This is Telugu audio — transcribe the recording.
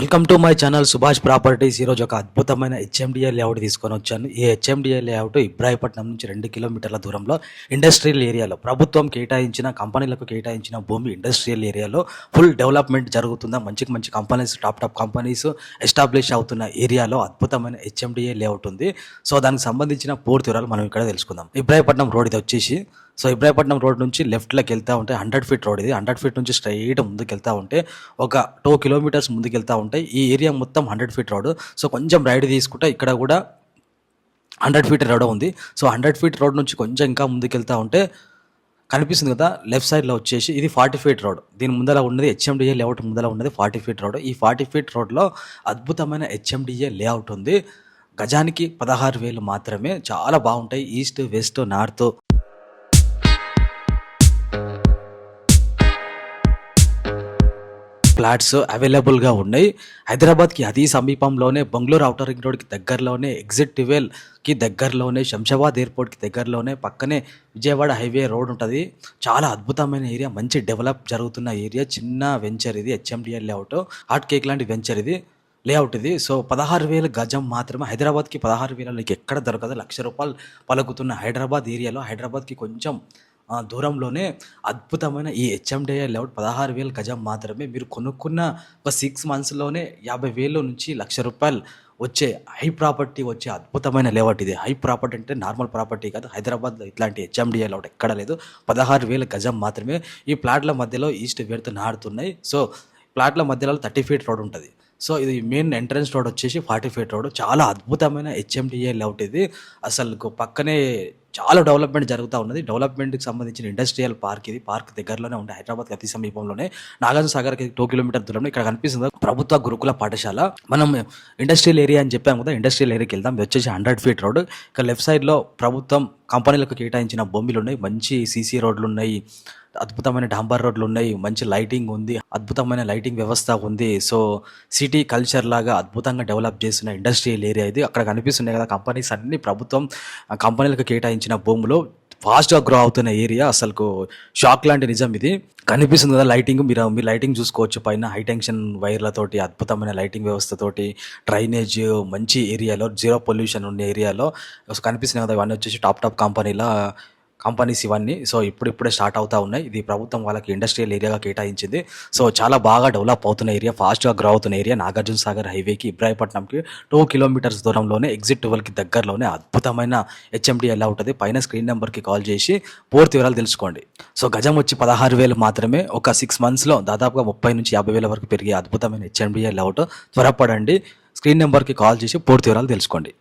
Welcome to my channel Subhash properties. ఈరోజు ఒక అద్భుతమైన హెచ్ఎండిఏ లేఅవుట్ తీసుకొని వచ్చాను. ఈ హెచ్ఎండిఏ లేఅవుట్ ఇబ్రాహీపట్నం నుంచి రెండు కిలోమీటర్ల దూరంలో ఇండస్ట్రియల్ ఏరియాలో ప్రభుత్వం కేటాయించిన కంపెనీలకు కేటాయించిన భూమి ఇండస్ట్రియల్ ఏరియాలో ఫుల్ డెవలప్మెంట్ జరుగుతుందా మంచి మంచి companies top top companies establish అవుతున్న ఏరియాలో అద్భుతమైన హెచ్ఎండిఏ లేఅవుట్ ఉంది. సో దానికి సంబంధించిన పూర్తి వివరాలు మనం ఇక్కడ తెలుసుకుందాం. ఇబ్రాహీపట్నం రోడ్ ఇది వచ్చేసి సో ఇబ్రాహీపట్నం రోడ్ నుంచి లెఫ్ట్లోకి వెళ్తా ఉంటే హండ్రెడ్ ఫీట్ రోడ్ ఇది. హండ్రెడ్ ఫీట్ నుంచి స్ట్రైట్ ముందుకు వెళ్తా ఉంటే ఒక టూ కిలోమీటర్స్ ముందుకు వెళ్తూ ఉంటే ఈ ఏరియా మొత్తం హండ్రెడ్ ఫీట్ రోడ్. సో కొంచెం రైడ్ తీసుకుంటే ఇక్కడ కూడా హండ్రెడ్ ఫీట్ రోడ్ ఉంది. సో హండ్రెడ్ ఫీట్ రోడ్ నుంచి కొంచెం ఇంకా ముందుకు వెళ్తూ ఉంటే కనిపిస్తుంది కదా లెఫ్ట్ సైడ్లో వచ్చేసి ఇది ఫార్టీ ఫీట్ రోడ్. దీని ముందర ఉన్నది హెచ్ఎండిఏ లేఅవుట్ ముందర ఉన్నది ఫార్టీ ఫీట్ రోడ్. ఈ ఫార్టీ ఫీట్ రోడ్లో అద్భుతమైన హెచ్ఎండిఏ లేఅవుట్ ఉంది. గజానికి పదహారు వేలు మాత్రమే. చాలా బాగుంటాయి. East west north. ఫ్లాట్స్ అవైలబుల్గా ఉన్నాయి. హైదరాబాద్కి అతి సమీపంలోనే బెంగళూరు అవుటర్ రింగ్ రోడ్కి దగ్గరలోనే ఎగ్జిట్ ట్వెల్వ్కి దగ్గరలోనే శంషాబాద్ ఎయిర్పోర్ట్కి దగ్గరలోనే పక్కనే విజయవాడ హైవే రోడ్ ఉంటుంది. చాలా అద్భుతమైన ఏరియా మంచి డెవలప్ జరుగుతున్న ఏరియా. చిన్న వెంచర్ ఇది హెచ్ఎండిఎల్ లేఅవుట్. హాట్ కేక్ లాంటి వెంచర్ ఇది లేఅవుట్ ఇది. సో పదహారు వేల గజం మాత్రమే హైదరాబాద్కి పదహారు వేల నీకు ఎక్కడ దొరకదు లక్ష రూపాయలు పలుకుతున్న హైదరాబాద్ ఏరియాలో హైదరాబాద్కి కొంచెం దూరంలోనే అద్భుతమైన ఈ హెచ్ఎండిఐ లేఅవుట్ పదహారు వేల గజం మాత్రమే మీరు కొనుక్కున్న ఒక సిక్స్ మంత్స్లోనే యాభై వేలు నుంచి లక్ష రూపాయలు వచ్చే హై ప్రాపర్టీ వచ్చే అద్భుతమైన లేఅవుట్ ఇది. హై ప్రాపర్టీ అంటే నార్మల్ ప్రాపర్టీ కాదు. హైదరాబాద్లో ఇట్లాంటి హెచ్ఎండిఐ లేఅవుట్ ఎక్కడ లేదు. పదహారు వేల గజం మాత్రమే ఈ ప్లాట్ల మధ్యలో ఈస్ట్ వెళ్తూ నాడుతున్నాయి సో ప్లాట్ల మధ్యలో థర్టీ ఫీట్ రోడ్ ఉంటుంది. సో ఇది మెయిన్ ఎంట్రన్స్ రోడ్ వచ్చేసి ఫార్టీ ఫీట్ రోడ్. చాలా అద్భుతమైన హెచ్ఎండిఏ లేఅవుట్ ఇది. అసలు పక్కనే చాలా డెవలప్మెంట్ జరుగుతూ ఉన్నది. డెవలప్మెంట్కి సంబంధించిన ఇండస్ట్రియల్ పార్క్ ఇది. పార్క్ దగ్గరలోనే ఉండే హైదరాబాద్కి అతి సమీపంలోనే. నాగార్జున సాగర్కి టూ కిలోమీటర్ దూరంలో ఇక్కడ కనిపిస్తుంది. ప్రభుత్వ గురుకుల పాఠశాల. మనం ఇండస్ట్రియల్ ఏరియా అని చెప్పాము కదా ఇండస్ట్రియల్ ఏరియాకి వెళ్దాం. ఇది వచ్చేసి హండ్రెడ్ ఫీట్ రోడ్. ఇక్కడ లెఫ్ట్ సైడ్లో ప్రభుత్వం కంపెనీలకు కేటాయించిన బొమ్మిలు ఉన్నాయి మంచి సీసీ రోడ్లు ఉన్నాయి అద్భుతమైన డాంబర్ రోడ్లు ఉన్నాయి మంచి లైటింగ్ ఉంది అద్భుతమైన లైటింగ్ వ్యవస్థ ఉంది. సో సిటీ కల్చర్ లాగా అద్భుతంగా డెవలప్ చేసిన ఇండస్ట్రియల్ ఏరియా ఇది. అక్కడ కనిపిస్తున్నాయి కదా కంపెనీస్ అన్ని ప్రభుత్వం కంపెనీలకు కేటాయించిన భూములు ఫాస్ట్గా గ్రో అవుతున్న ఏరియా అసలు షాక్ లాంటి నిజం ఇది. కనిపిస్తుంది కదా లైటింగ్ మీరు మీరు లైటింగ్ చూసుకోవచ్చు. పైన హై టెన్షన్ వైర్లతోటి అద్భుతమైన లైటింగ్ వ్యవస్థతోటి డ్రైనేజ్ మంచి ఏరియాలో జీరో పొల్యూషన్ ఉన్న ఏరియాలో కనిపిస్తున్నాయి కదా ఇవన్నీ వచ్చేసి టాప్ టాప్ కంపెనీల కంపెనీస్ ఇవన్నీ. సో ఇప్పుడిప్పుడే స్టార్ట్ అవుతా ఉన్నాయి. ఇది ప్రభుత్వం వాళ్ళకి ఇండస్ట్రియల్ ఏరియాగా కేటాయించింది. సో చాలా బాగా డెవలప్ అవుతున్న ఏరియా ఫాస్ట్గా గ్రో అవుతున్న ఏరియా నాగార్జున సాగర్ హైవేకి ఇబ్రాహీపట్నంకి టూ కిలోమీటర్స్ దూరంలోనే ఎగ్జిట్ ట్వెల్వ్కి దగ్గరలోనే అద్భుతమైన హెచ్ఎండి ఎలా ఉంటుంది? పైన స్క్రీన్ నెంబర్కి కాల్ చేసి పూర్తి వివరాలు తెలుసుకోండి. సో గజం వచ్చి పదహారు వేలు మాత్రమే. ఒక సిక్స్ మంత్స్లో దాదాపుగా ముప్పై నుంచి యాభై వేల వరకు పెరిగే అద్భుతమైన హెచ్ఎండిఏ లేఅవుట్ త్వరపడండి. స్క్రీన్ నెంబర్కి కాల్ చేసి పూర్తి వివరాలు తెలుసుకోండి.